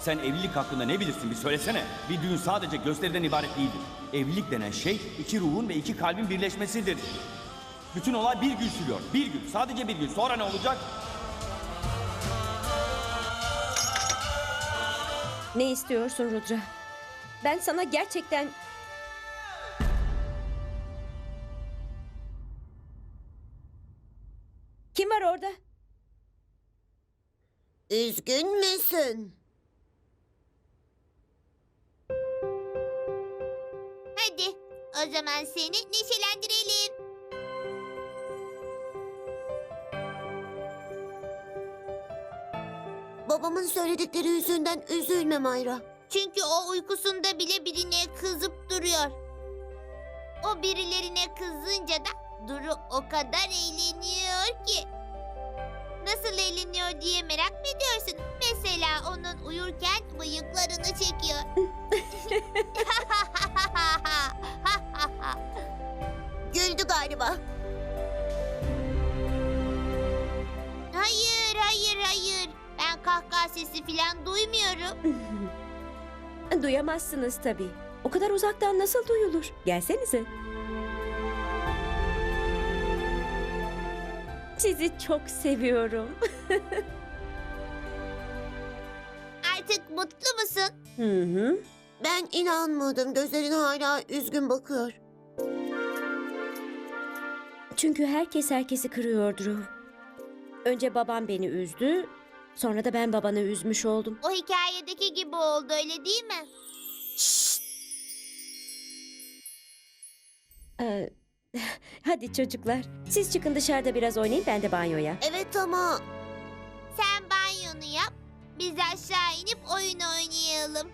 Sen evlilik hakkında ne bilirsin bir söylesene. Bir düğün sadece gösteriden ibaret değildir. Evlilik denen şey iki ruhun ve iki kalbin birleşmesidir. Bütün olay bir gün sürüyor. Bir gün. Sadece bir gün. Sonra ne olacak? Ne istiyorsun Rudra? Ben sana gerçekten... Kim var orada? Üzgün müsün? O zaman seni neşelendirelim. Babamın söyledikleri yüzünden üzülme Mayra. Çünkü o uykusunda bile birine kızıp duruyor. O birilerine kızınca da Duru o kadar eğleniyor ki. Nasıl eğleniyor diye merak mı ediyorsun? Mesela onun uyurken bıyıklarını çekiyor. Duyamazsınız tabii. O kadar uzaktan nasıl duyulur? Gelsenize. Sizi çok seviyorum. Artık mutlu musun? Hı hı. Ben inanmadım. Gözlerin hala üzgün bakıyor. Çünkü herkes herkesi kırıyor Drew. Önce babam beni üzdü, sonra da ben babanı üzmüş oldum. O hikayedeki gibi oldu öyle değil mi? Ee, hadi çocuklar, siz çıkın dışarıda biraz oynayın, ben de banyoya. Evet ama Sen banyonu yap. Biz aşağı inip oyun oynayalım.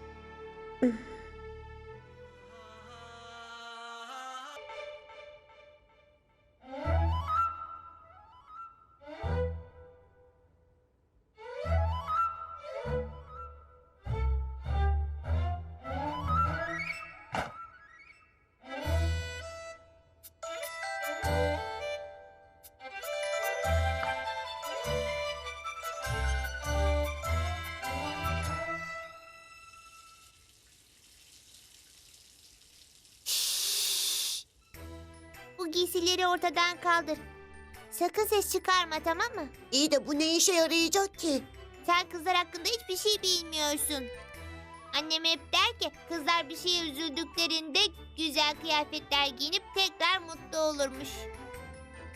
Giysileri ortadan kaldır. Sakın ses çıkarma tamam mı? iyi de bu ne işe yarayacak ki? Sen kızlar hakkında hiçbir şey bilmiyorsun. Annem hep der ki kızlar bir şeye üzüldüklerinde güzel kıyafetler giyinip tekrar mutlu olurmuş.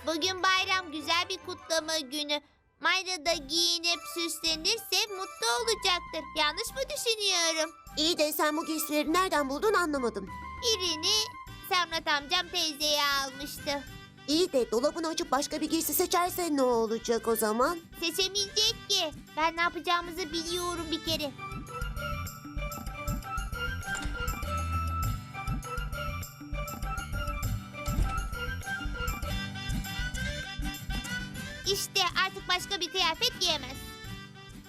Bugün bayram güzel bir kutlama günü. Mayra da giyinip süslenirse mutlu olacaktır. Yanlış mı düşünüyorum? İyi de sen bu giysileri nereden buldun anlamadım. Birini Samrat amcam teyzeye almıştı. İyi de dolabını açıp başka bir giysi seçersen ne olacak o zaman? Seçemeyecek ki. Ben ne yapacağımızı biliyorum bir kere. İşte artık başka bir kıyafet giyemez.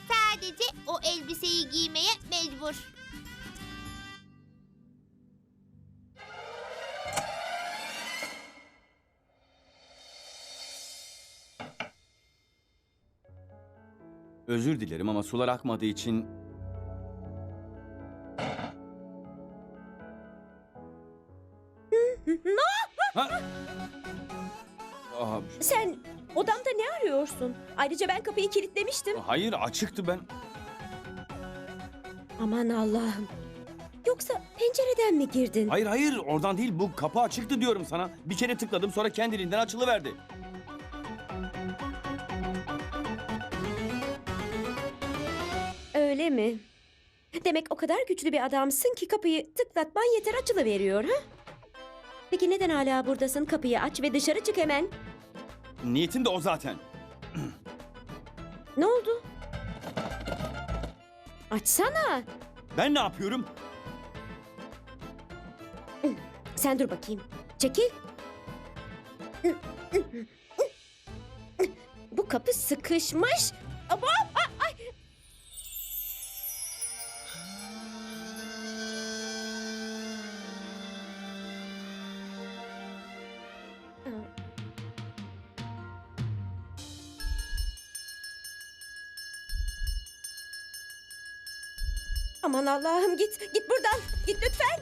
Sadece o elbiseyi giymeye mecbur. Özür dilerim ama sular akmadığı için... Ha? Aa, Sen odamda ne arıyorsun? Ayrıca ben kapıyı kilitlemiştim. hayır açıktı ben. Aman Allah'ım. Yoksa pencereden mi girdin? Hayır hayır oradan değil bu kapı açıktı diyorum sana. Bir kere tıkladım sonra kendiliğinden açılıverdi. Öyle mi? Demek o kadar güçlü bir adamsın ki kapıyı tıklatman yeter açılıveriyor ha? Peki neden hala buradasın? Kapıyı aç ve dışarı çık hemen. Niyetim de o zaten. Ne oldu? Açsana. Ben ne yapıyorum? Sen dur bakayım. Çekil. Bu kapı sıkışmış. Ama Aman Allah'ım git. Git buradan. Git lütfen.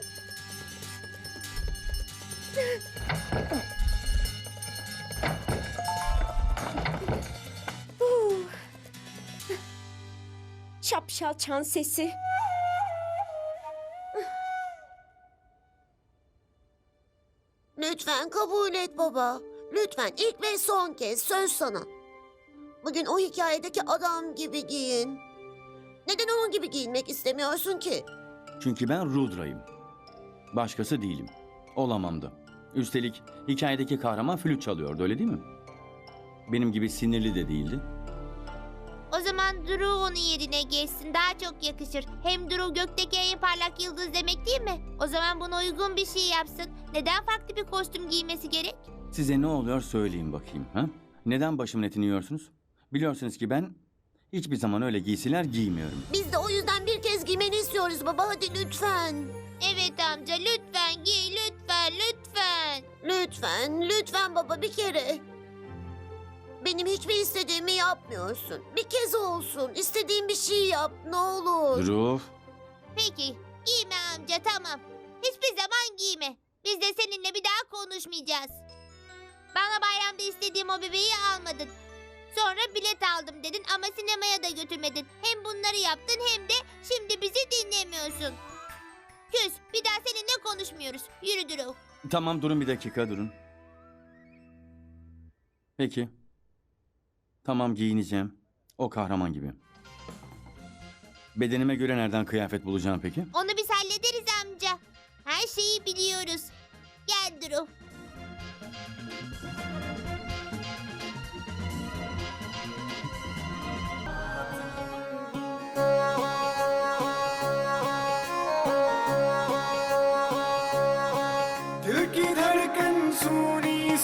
Şapşal çan sesi. Lütfen kabul et baba. Lütfen ilk ve son kez söz sana. Bugün o hikayedeki adam gibi giyin. Neden onun gibi giyinmek istemiyorsun ki? Çünkü ben Rudra'yım. Başkası değilim. Olamam da. Üstelik hikayedeki kahraman flüt çalıyordu öyle değil mi? Benim gibi sinirli de değildi. O zaman Drew onun yerine geçsin. Daha çok yakışır. Hem Drew gökteki en parlak yıldız demek değil mi? O zaman buna uygun bir şey yapsın. Neden farklı bir kostüm giymesi gerek? Size ne oluyor söyleyin bakayım. Ha? Neden başımın etini yiyorsunuz? Biliyorsunuz ki ben hiçbir zaman öyle giysiler giymiyorum. Biz de o yüzden bir kez giymeni istiyoruz baba hadi lütfen. Evet amca lütfen giy lütfen lütfen. Lütfen, lütfen baba bir kere. Benim hiçbir istediğimi yapmıyorsun. Bir kez olsun. İstediğin bir şey yap ne olur. Drew, Peki giyme amca tamam. Hiçbir zaman giyme. Biz de seninle bir daha konuşmayacağız. Bana bayramda istediğim o bebeği almadın. Sonra bilet aldım dedin ama sinemaya da götürmedin. Hem bunları yaptın hem de şimdi bizi dinlemiyorsun. Küs bir daha seninle konuşmuyoruz. Yürü Drew. tamam durun bir dakika durun. Peki. Tamam giyineceğim. O kahraman gibi. Bedenime göre nereden kıyafet bulacağım peki? Onu